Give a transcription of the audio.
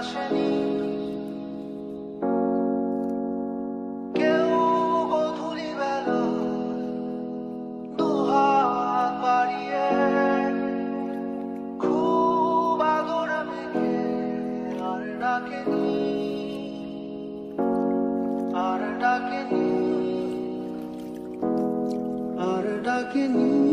আসেনি। কেউ গধুলি বেলা দুহাত বাড়িয়ে খুব আদর মেখে আর ডাকেনি আর ডাকেনি আর ডাকেনি।